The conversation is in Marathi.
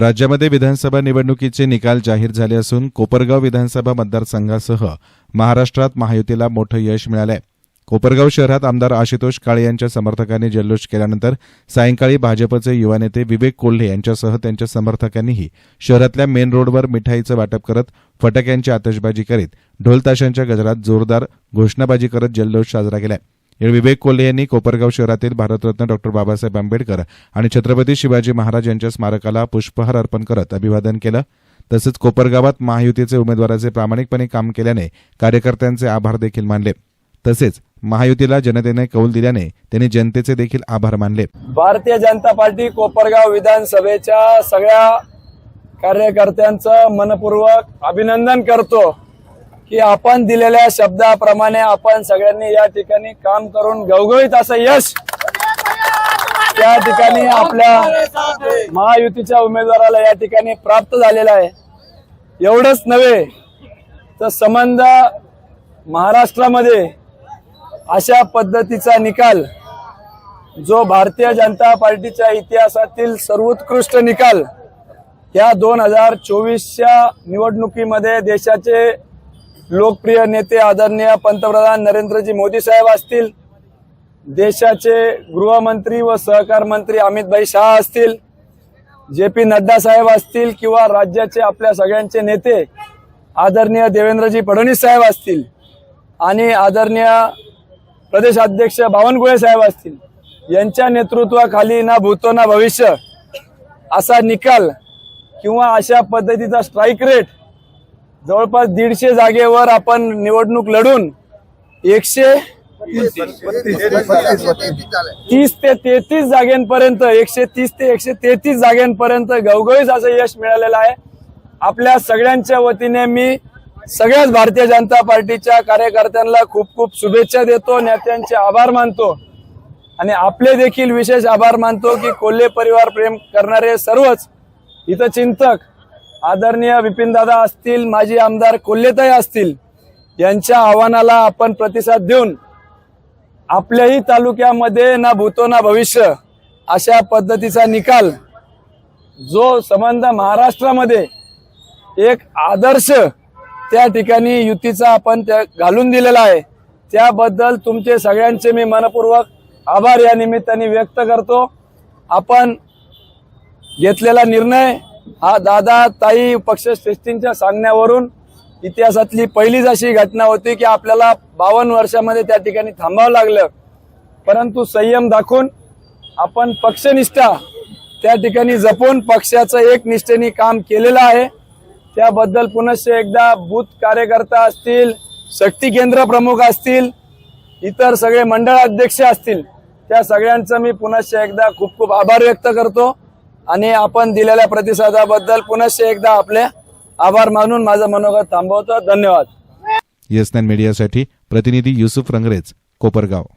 राज्यामध्ये विधानसभा निवडणुकीचे निकाल जाहीर झाले असून कोपरगाव विधानसभा मतदारसंघासह महाराष्ट्रात महायुतीला मोठं यश मिळालंय. कोपरगाव शहरात आमदार आशुतोष काळे यांच्या समर्थकांनी जल्लोष केल्यानंतर सायंकाळी भाजपचे युवा नेते विवेक कोल्हे यांच्यासह त्यांच्या समर्थकांनीही शहरातल्या मेन रोडवर मिठाईचं वाटप करत फटाक्यांची आतषबाजी करीत ढोलताशांच्या गजरात जोरदार घोषणाबाजी करत जल्लोष साजरा केलाय. विवेक कोल्हे यांनी कोपरगाव शहरातील भारतरत्न डॉक्टर बाबासाहेब आंबेडकर आणि छत्रपती शिवाजी महाराज यांच्या स्मारकाला पुष्पहार अर्पण करत अभिवादन केलं. तसंच कोपरगावात महायुतीचे उमेदवाराचे प्रामाणिकपणे काम केल्याने कार्यकर्त्यांचे आभार देखील मानले. तसेच महायुतीला जनतेने कौल दिल्याने त्यांनी जनतेचे देखील आभार मानले. भारतीय जनता पार्टी कोपरगाव विधानसभेच्या सगळ्या कार्यकर्त्यांचं मनपूर्वक अभिनंदन करतो. की आपण दिलेल्या शब्दाप्रमाणे आपण सगळ्यांनी या ठिकाणी काम करून घवघवीत असं यश त्या ठिकाणी आपल्या महायुतीच्या उमेदवाराला या ठिकाणी प्राप्त झालेला आहे. एवढंच नव्हे तर संबंध महाराष्ट्रामध्ये अशा पद्धतीचा निकाल जो भारतीय जनता पार्टीच्या इतिहासातील सर्वोत्कृष्ट निकाल या दोन हजार चोवीसच्या निवडणुकीमध्ये देशाचे लोकप्रिय नेते आदरणीय पंतप्रधान नरेंद्रजी मोदी साहेब असतील देशाचे गृहमंत्री व सहकार मंत्री अमितभाई शहा असतील जे पी नड्डा साहेब असतील किंवा राज्याचे आपल्या सगळ्यांचे नेते आदरणीय देवेंद्रजी फडणवीस साहेब असतील आणि आदरणीय प्रदेशाध्यक्ष बावनकुळे साहेब असतील यांच्या नेतृत्वाखाली ना भूतो ना भविष्य असा निकाल किंवा अशा पद्धतीचा स्ट्राईक रेट जवळपास दीडशे जागेवर आपण निवडणूक लढून एकशे तीस ते तेहतीस जागेपर्यंत एकशे तीस ते एकशे तेहतीस जागेपर्यंत घवघवीत असं यश मिळालेलं आहे. आपल्या सगळ्यांच्या वतीने मी सगळ्याच भारतीय जनता पार्टीच्या कार्यकर्त्यांना खूप खूप शुभेच्छा देतो नेत्यांचे आभार मानतो. आणि आपले देखील विशेष आभार मानतो की कोल्हे परिवार प्रेम करणारे सर्वच इथं चिंतक आदरणीय विपिनदादा असतील माजी आमदार कोल्हेताई असतील यांच्या आव्हानाला आपण प्रतिसाद देऊन आपल्याही तालुक्यामध्ये ना भूतो ना भविष्य अशा पद्धतीचा निकाल जो संबंध महाराष्ट्रामध्ये एक आदर्श त्या ठिकाणी युतीचा आपण त्या घालून दिलेला आहे. त्याबद्दल तुमचे सगळ्यांचे मी मनपूर्वक आभार या निमित्ताने व्यक्त करतो. आपण घेतलेला निर्णय हा दादा ताई पक्ष श्रेष्ठींच्या सांगण्यावरून इतिहासातली पहिलीच अशी घटना होती की आपल्याला बावन्न वर्षामध्ये त्या ठिकाणी थांबावं लागलं. परंतु संयम दाखवून आपण पक्षनिष्ठा त्या ठिकाणी जपून पक्षाचं एक निष्ठेने काम केलेलं आहे. त्याबद्दल पुनश्च एकदा बूथ कार्यकर्ता असतील शक्ती केंद्र प्रमुख असतील इतर सगळे मंडळ अध्यक्ष असतील त्या सगळ्यांचं मी पुनश्च एकदा खूप खूप आभार व्यक्त करतो. आणि आपण दिलेल्या प्रतिसादाबद्दल पुनश्च एकदा आपले आभार मानून माझं मनोगत थांबवतो. धन्यवाद. येस नाईन मीडियासाठी प्रतिनिधी युसुफ रंगरेज कोपरगाव.